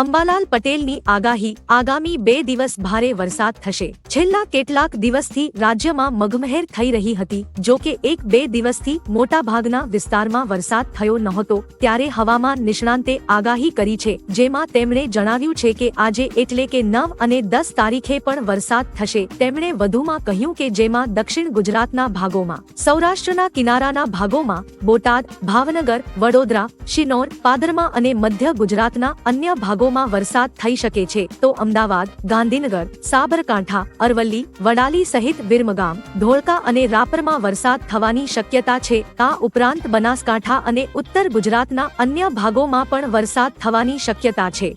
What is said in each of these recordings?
અંબાલાલ પટેલની આગાહી, આગામી બે દિવસ ભારે વરસાદ થશે. છેલ્લા કેટલાક દિવસથી રાજ્યમાં મગમહેર થઈ રહી હતી. જો કે એક બે દિવસથી મોટાભાગના વિસ્તારમાં વરસાદ થયો નહોતો, ત્યારે હવામાન નિષ્ણાંતે આગાહી કરી છે, જેમાં તેમણે જણાવ્યું છે કે આજે એટલે કે નવ અને દસ તારીખે પણ વરસાદ થશે. તેમણે વધુમાં કહ્યું કે જેમાં દક્ષિણ ગુજરાતના ભાગોમાં, સૌરાષ્ટ્રના કિનારાના ભાગોમાં, બોટાદ, ભાવનગર, વડોદરા, શિનોર, પાદરમાં અને મધ્ય ગુજરાતના અન્ય ભાગોમાં વરસાદ થઈ શકે છે, તો અમદાવાદ, ગાંધીનગર, સાબરકાંઠા, અરવલ્લી, વડાલી સહિત વિરમગામ, ધોળકા અને રાપરમાં વરસાદ થવાની શક્યતા છે. આ ઉપરાંત બનાસકાંઠા અને ઉત્તર ગુજરાતના અન્ય ભાગોમાં પણ વરસાદ થવાની શક્યતા છે.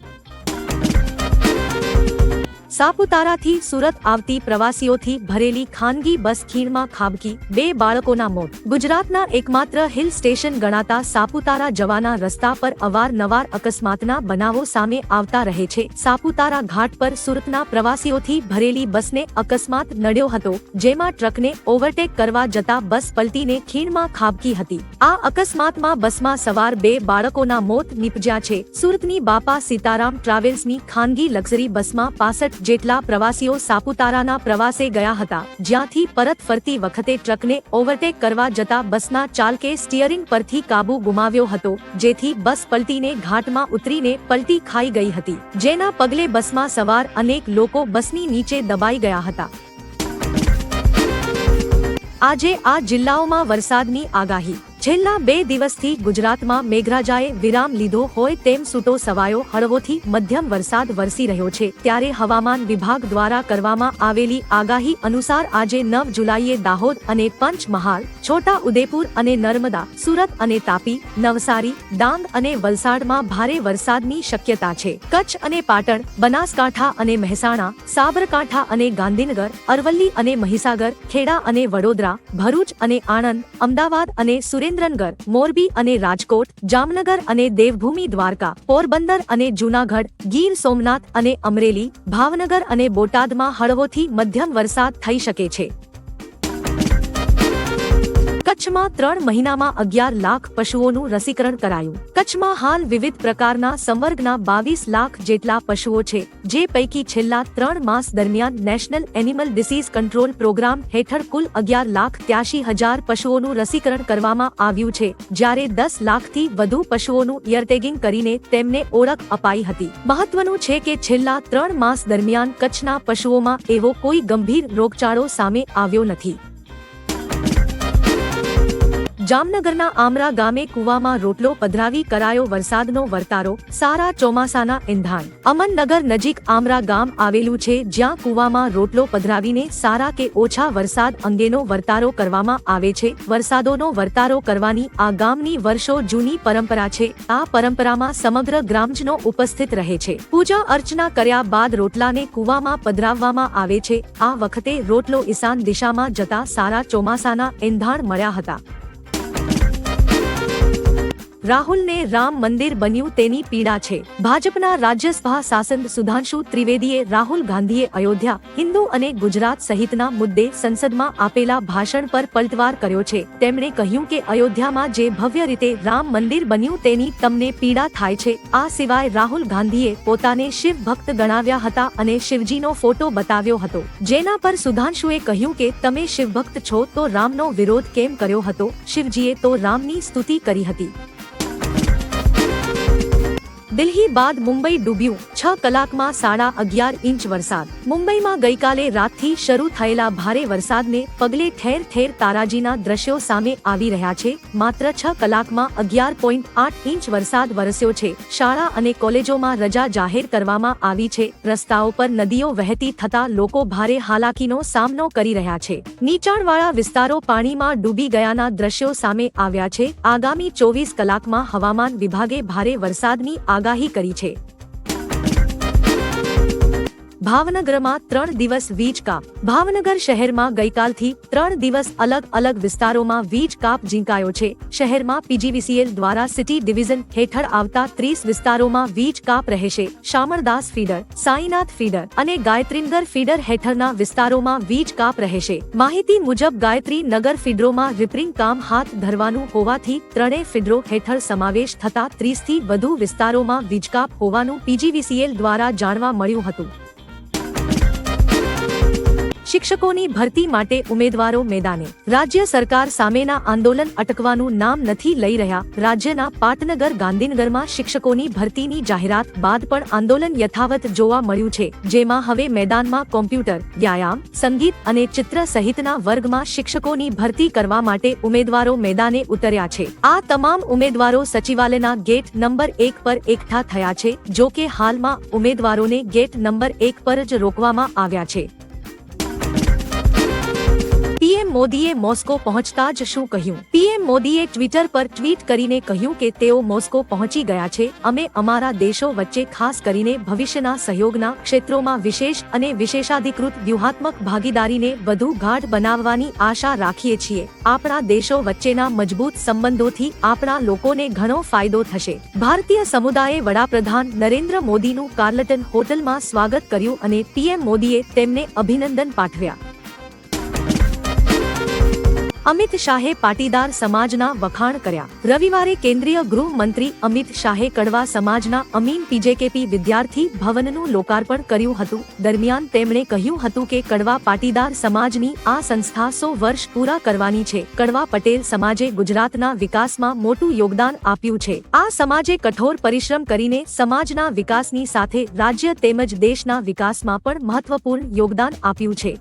સાપુતારાથી સુરત આવતી પ્રવાસીઓથી ભરેલી ખાનગી બસ ખીણમાં ખાબકી, બે બાળકોના મોત. ગુજરાતના એકમાત્ર હિલ સ્ટેશન ગણાતા સાપુતારા જવાના રસ્તા પર અવારનવાર અકસ્માતના બનાવો સામે આવતા રહે છે. સાપુતારા ઘાટ પર સુરતના પ્રવાસીઓથી ભરેલી બસને અકસ્માત નડ્યો હતો, જેમાં ટ્રકને ઓવરટેક કરવા જતા બસ પલટીને ખીણમાં ખાબકી હતી. આ અકસ્માતમાં બસમાં સવાર બે બાળકોના મોત નીપજ્યા છે. સુરતની બાપા સીતારામ ટ્રાવેલ્સની ખાનગી લક્ઝરી બસમાં પાસઠ જેટલા પ્રવાસીઓ સાપુતારાના પ્રવાસે ગયા હતા, જ્યાંથી પરત ફરતી વખતે ટ્રકને ઓવરટેક કરવા જતા બસના ચાલકે સ્ટીયરિંગ પરથી કાબુ ગુમાવ્યો હતો, જેથી બસ પલટીને ઘાટમાં ઉતરીને પલટી ખાઈ ગઈ હતી, જેના પગલે બસમાં સવાર અનેક લોકો બસની નીચે દબાઈ ગયા હતા. આજે આ જિલ્લાઓમાં વરસાદની આગાહી છેલ્લા બે દિવસથી ગુજરાતમાં મેઘરાજાએ વિરામ લીધો હોય તેમ સૂટો સવાયો હળવોથી મધ્યમ વરસાદ વરસી રહ્યો છે. ત્યારે હવામાન વિભાગ દ્વારા કરવામાં આવેલી આગાહી અનુસાર આજે નવ જુલાઈએ દાહોદ અને પંચમહાલ, છોટા ઉદેપુર અને નર્મદા, સુરત અને તાપી, નવસારી, ડાંગ અને વલસાડમાં ભારે વરસાદની શક્યતા છે. કચ્છ અને પાટણ, બનાસકાંઠા અને મહેસાણા, સાબરકાંઠા અને ગાંધીનગર, અરવલ્લી અને મહીસાગર, ખેડા અને વડોદરા, ભરૂચ અને આણંદ, અમદાવાદ અને સુરેન્દ્રનગર મોરબી અને રાજકોટ, જામનગર અને દેવભૂમિ દ્વારકા, પોરબંદર અને જૂનાગઢ, ગીર સોમનાથ અને અમરેલી, ભાવનગર અને બોટાદમાં હળવોથી મધ્યમ વરસાદ થઈ શકે છે. કચ્છમાં ત્રણ મહિનામાં અગિયાર લાખ પશુઓનું રસીકરણ કરાયું. કચ્છમાં હાલ વિવિધ પ્રકારના સંવર્ગના બાવીસ લાખ જેટલા પશુઓ છે, જે પૈકી છેલ્લા ત્રણ માસ દરમિયાન national animal disease control programme હેઠળ કુલ અગિયાર લાખ ત્યાસી હજાર પશુઓનું રસીકરણ કરવામાં આવ્યું છે, જ્યારે દસ લાખથી વધુ પશુઓનું ઇયરટેગિંગ કરીને તેમને ઓળખ અપાઈ હતી. મહત્વનું છે કે છેલ્લા ત્રણ માસ દરમિયાન કચ્છના પશુઓમાં એવો કોઈ ગંભીર રોગચાળો સામે આવ્યો નથી. જામનગરના આમરા ગામે કુવામાં રોટલો, પધરાવી, કરાયો વરસાદનો વર્તારો, સારા ચોમાસાના ઇંધાણ અમનનગર નજીક આમરા ગામ આવેલું છે, જ્યાં કુવામાં રોટલો પધરાવીને સારા કે ઓછા વરસાદ અંગેનો વર્તારો કરવામાં આવે છે. વરસાદોનો વર્તારો કરવાની આ ગામની વર્ષો જૂની પરંપરા છે. આ પરંપરામાં સમગ્ર ગ્રામજનો ઉપસ્થિત રહે છે. પૂજા અર્ચના કર્યા બાદ રોટલાને કુવામાં પધરાવવામાં આવે છે. આ વખતે રોટલો ઈશાન દિશામાં જતા સારા ચોમાસાના એંધાણ મળ્યા હતા. રાહુલને રામ મંદિર બન્યું તેની પીડા છે. ભાજપના રાજ્યસભા સાંસદ સુધાંશુ ત્રિવેદીએ રાહુલ ગાંધીએ અયોધ્યા, હિન્દુ અને ગુજરાત સહિતના મુદ્દે સંસદમાં આપેલા ભાષણ પર પલટવાર કર્યો છે. તેમણે કહ્યું કે અયોધ્યામાં જે ભવ્ય રીતે રામ મંદિર બન્યું તેની તમને પીડા થાય છે. આ સિવાય રાહુલ ગાંધીએ પોતાને શિવ ભક્ત ગણાવ્યા હતા અને શિવજીનો ફોટો બતાવ્યો હતો. જેના પર સુધાંશુએ કહ્યું કે, તમે શિવભક્ત છો તો રામનો વિરોધ કેમ કર્યો હતો? શિવજીએ તો રામની સ્તુતિ કરી હતી. દિલ્હી બાદ મુંબઈ ડૂબ્યું. છ કલાકમાં સાડા અગિયાર ઇંચ વરસાદ. મુંબઈમાં ગઈકાલે રાતથી શરૂ થયેલા ભારે વરસાદને પગલે ઠેર ઠેર તારાજીના દ્રશ્યો સામે આવી રહ્યા છે. માત્ર છ કલાકમાં અગિયાર પોઈન્ટ આઠ ઇંચ વરસાદ વરસ્યો છે. શાળા અને કોલેજોમાં રજા જાહેર કરવામાં આવી છે. રસ્તાઓ પર નદીઓ વહેતી થતા લોકો ભારે હાલાકીનો સામનો કરી રહ્યા છે. નીચાણવાળા વિસ્તારો પાણીમાં ડૂબી ગયાના દ્રશ્યો સામે આવ્યા છે. આગામી ચોવીસ કલાકમાં હવામાન વિભાગે ભારે વરસાદની આગાહી કરી છે. ભાવનગરમાં ત્રણ દિવસ વીજ કાપ. ભાવનગર શહેરમાં ગઈકાલથી ત્રણ દિવસ અલગ અલગ વિસ્તારોમાં વીજ કાપ ઝીંકાયો છે. શહેરમાં પીજીવીસીએલ દ્વારા સિટી ડિવિઝન હેઠળ આવતા ત્રીસ વિસ્તારોમાં વીજ કાપ રહેશે. શામળદાસ ફીડર, સાઈનાથ ફીડર અને ગાયત્રીનગર ફીડર હેઠળના વિસ્તારોમાં વીજ કાપ રહેશે. માહિતી મુજબ ગાયત્રી નગર ફીડરોમાં રિપરિંગ કામ હાથ ધરવાનું હોવાથી ત્રણેય ફીડરો હેઠળ સમાવેશ થતા ત્રીસથી વધુ વિસ્તારોમાં વીજકાપ હોવાનું પીજીવીસીએલ દ્વારા જાણવા મળ્યું હતું. શિક્ષકોની ભરતી માટે ઉમેદવારો મેદાને. રાજ્ય સરકાર સામેના આંદોલન અટકવાનું નામ નથી લઈ રહ્યા. રાજ્યના પાટનગર ગાંધીનગરમાં શિક્ષકોની ભરતીની જાહેરાત બાદ પણ આંદોલન યથાવત જોવા મળ્યું છે. જેમાં હવે મેદાનમાં કોમ્પ્યુટર, વ્યાયામ, સંગીત અને ચિત્ર સહિતના વર્ગમાં શિક્ષકોની ભરતી કરવા માટે ઉમેદવારો મેદાને ઉતર્યા છે. આ તમામ ઉમેદવારો સચિવાલયના ગેટ નંબર એક પર એકઠા થયા છે જો કે હાલમાં ઉમેદવારોને ગેટ નંબર એક પર જ રોકવામાં આવ્યા છે. મોદીએ મોસ્કો પહોંચતા જ શું કહ્યું? પીએમ મોદીએ ટ્વિટર પર ટ્વીટ કરીને કહ્યું કે તેઓ મોસ્કો પહોંચી ગયા છે. અમે અમારા દેશો વચ્ચે ખાસ કરીને ભવિષ્યના સહયોગના ક્ષેત્રોમાં વિશેષ અને વિશેષાધિકૃત વ્યૂહાત્મક ભાગીદારીને વધુ ગાઢ બનાવવાની આશા રાખીએ છીએ. આપણા દેશો વચ્ચેના મજબૂત સંબંધોથી આપણા લોકોને ઘણો ફાયદો થશે. ભારતીય સમુદાયે વડાપ્રધાન નરેન્દ્ર મોદીનું કાર્લટન હોટલમાં સ્વાગત કર્યું અને પીએમ મોદીએ તેમને અભિનંદન પાઠવ્યા. અમિત શાહે પાટીદાર સમાજના વખાણ કર્યા. રવિવારે કેન્દ્રીય ગૃહમંત્રી અમિત શાહે કડવા સમાજના અમીન પીજેકેપી વિદ્યાર્થી ભવનનું લોકાર્પણ કર્યું હતું. દરમિયાન તેમણે કહ્યું હતું કે કડવા પાટીદાર સમાજની આ સંસ્થા સો વર્ષ પૂરા કરવાની છે. કડવા પટેલ સમાજે ગુજરાતના વિકાસમાં મોટું યોગદાન આપ્યું છે. આ સમાજે કઠોર પરિશ્રમ કરીને સમાજના વિકાસની સાથે રાજ્ય તેમજ દેશના વિકાસમાં પણ મહત્વપૂર્ણ યોગદાન આપ્યું છે.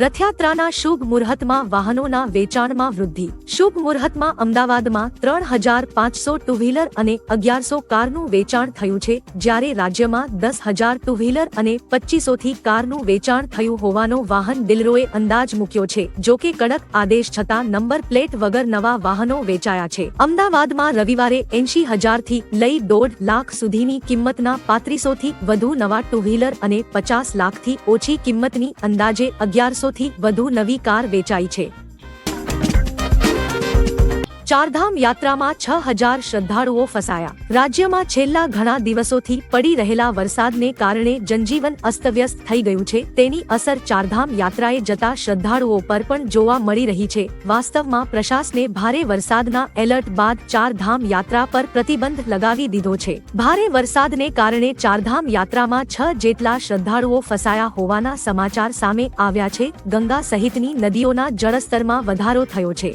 રથયાત્રાના શુભ મુહૂર્તમાં વાહનોના વેચાણમાં વૃદ્ધિ. શુભ મુહૂર્તમાં અમદાવાદમાં ત્રણ હજાર પાંચસો ટુ વ્હીલર અને અગિયારસો કારનું વેચાણ થયું છે, જ્યારે રાજ્યમાં દસ હજાર ટુ વ્હીલર અને પચીસોથી કારનું વેચાણ થયું હોવાનો વાહન ડીલરોએ અંદાજ મૂક્યો છે, જો કે કડક આદેશ છતાં નંબર પ્લેટ વગર નવા વાહનો વેચાયા છે. અમદાવાદમાં રવિવારે એંશી હજારથી લઈ દોઢ લાખ સુધીની કિંમતના પાંત્રીસો થી વધુ નવા ટુ વ્હીલર અને પચાસ લાખથી ઓછી કિંમતની અંદાજે અગિયારસો થી વધુ નવી કાર વેચાઈ છે. ચારધામ યાત્રામાં છ હજાર શ્રદ્ધાળુઓ ફસાયા. રાજ્યમાં છેલ્લા ઘણા દિવસોથી પડી રહેલા વરસાદને કારણે જનજીવન અસ્તવ્યસ્ત થઈ ગયું છે. તેની અસર ચારધામ યાત્રાએ જતા શ્રદ્ધાળુઓ પર પણ જોવા મળી રહી છે. વાસ્તવમાં પ્રશાસને ભારે વરસાદના એલર્ટ બાદ ચારધામ યાત્રા પર પ્રતિબંધ લગાવી દીધો છે. ભારે વરસાદને કારણે ચારધામ યાત્રામાં છ જેટલા શ્રદ્ધાળુઓ ફસાયા હોવાના સમાચાર સામે આવ્યા છે. ગંગા સહિતની નદીઓના જળસ્તરમાં વધારો થયો છે.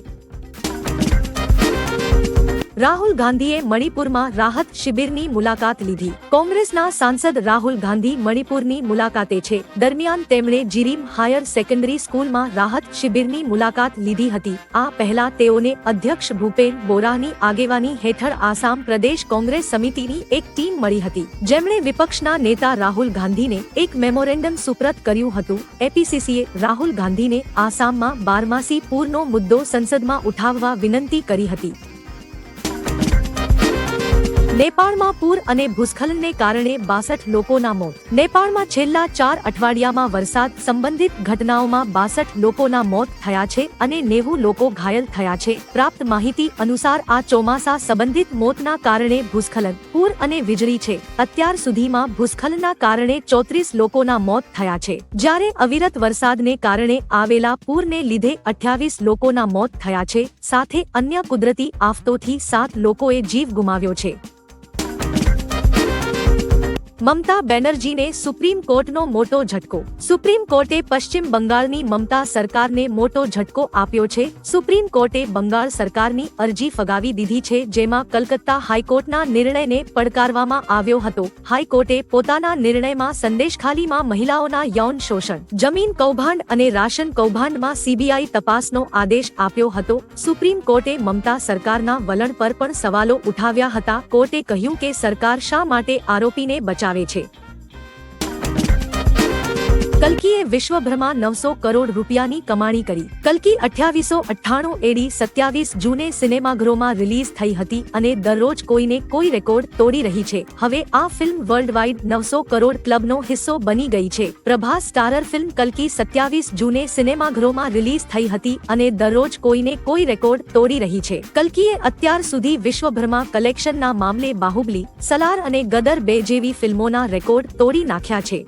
રાહુલ ગાંધીએ મણિપુરમાં રાહત શિબિરની મુલાકાત લીધી. કોંગ્રેસના સાંસદ રાહુલ ગાંધી મણિપુરની મુલાકાતે છે. દરમિયાન તેમણે જીરીમ હાયર સેકન્ડરી સ્કૂલમાં રાહત શિબિરની મુલાકાત લીધી હતી. આ પહેલા તેઓને અધ્યક્ષ ભૂપેન બોરાની આગેવાની હેઠળ આસામ પ્રદેશ કોંગ્રેસ સમિતિની એક ટીમ મળી હતી. જેમણે વિપક્ષના નેતા રાહુલ ગાંધીને એક મેમોરેન્ડમ સુપ્રત કર્યું હતું. એપીસીસીએ રાહુલ ગાંધીને આસામમાં બારમાસી પૂરનો મુદ્દો સંસદમાં ઉઠાવવા વિનંતી કરી હતી. નેપાળમાં પૂર અને ભૂસ્ખલનને કારણે બાસઠ લોકોના મોત. નેપાળમાં છેલ્લા ચાર અઠવાડિયામાં વરસાદ સંબંધિત ઘટનાઓમાં બાસઠ લોકોના મોત થયા છે અને નેવું લોકો ઘાયલ થયા છે. પ્રાપ્ત માહિતી અનુસાર આ ચોમાસા સંબંધિત મોતના કારણે ભૂસ્ખલન, પૂર અને વીજળી છે. અત્યાર સુધીમાં ભૂસ્ખલનના કારણે ચોત્રીસ લોકોના મોત થયા છે. જ્યારે અવિરત વરસાદને કારણે આવેલા પૂરને લીધે અઠ્યાવીસ લોકોના મોત થયા છે, સાથે અન્ય કુદરતી આફતોથી સાત લોકોએ જીવ ગુમાવ્યો છે. મમતા બેનર્જીને સુપ્રીમ કોર્ટનો મોટો ઝટકો. સુપ્રીમ કોર્ટે પશ્ચિમ બંગાળની મમતા સરકારને મોટો ઝટકો આપ્યો છે. સુપ્રીમ કોર્ટે બંગાળ સરકારની અરજી ફગાવી દીધી છે, જેમાં કલકત્તા હાઈકોર્ટના નિર્ણયને પડકારવામાં આવ્યો હતો. હાઈકોર્ટે પોતાના નિર્ણયમાં સંદેશખાલીમાં મહિલાઓના યૌન શોષણ, જમીન કૌભાંડ અને રાશન કૌભાંડમાં સીબીઆઈ તપાસનો આદેશ આપ્યો હતો. સુપ્રીમ કોર્ટે મમતા સરકારના વલણ પર પણ સવાલો ઉઠાવ્યા હતા. કોર્ટે કહ્યું કે સરકાર શા માટે આરોપીને બચાવે છે. કલ્કીએ વિશ્વભરમાં નવસો કરોડ રૂપિયાની કમાણી કરી. કલ્કી અઠ્યાવીસો અઠ્ઠાણું એડી સત્યાવીસ જૂને સિનેમાઘરોમાં રિલીઝ થઈ હતી અને દરરોજ કોઈને કોઈ રેકોર્ડ તોડી રહી છે. હવે આ ફિલ્મ વર્લ્ડ વાઇડ નવસો કરોડ ક્લબનો હિસ્સો બની ગઈ છે. પ્રભાસ સ્ટારર ફિલ્મ કલ્કી સત્યાવીસ જૂને સિનેમાગૃહમાં રિલીઝ થઈ હતી અને દરરોજ કોઈને કોઈ રેકોર્ડ તોડી રહી છે. કલ્કીએ અત્યાર સુધી વિશ્વભરમાં કલેક્શનના મામલે બાહુબલી, સલાર અને ગદર બે જેવી ફિલ્મોના રેકોર્ડ તોડી નાખ્યા છે.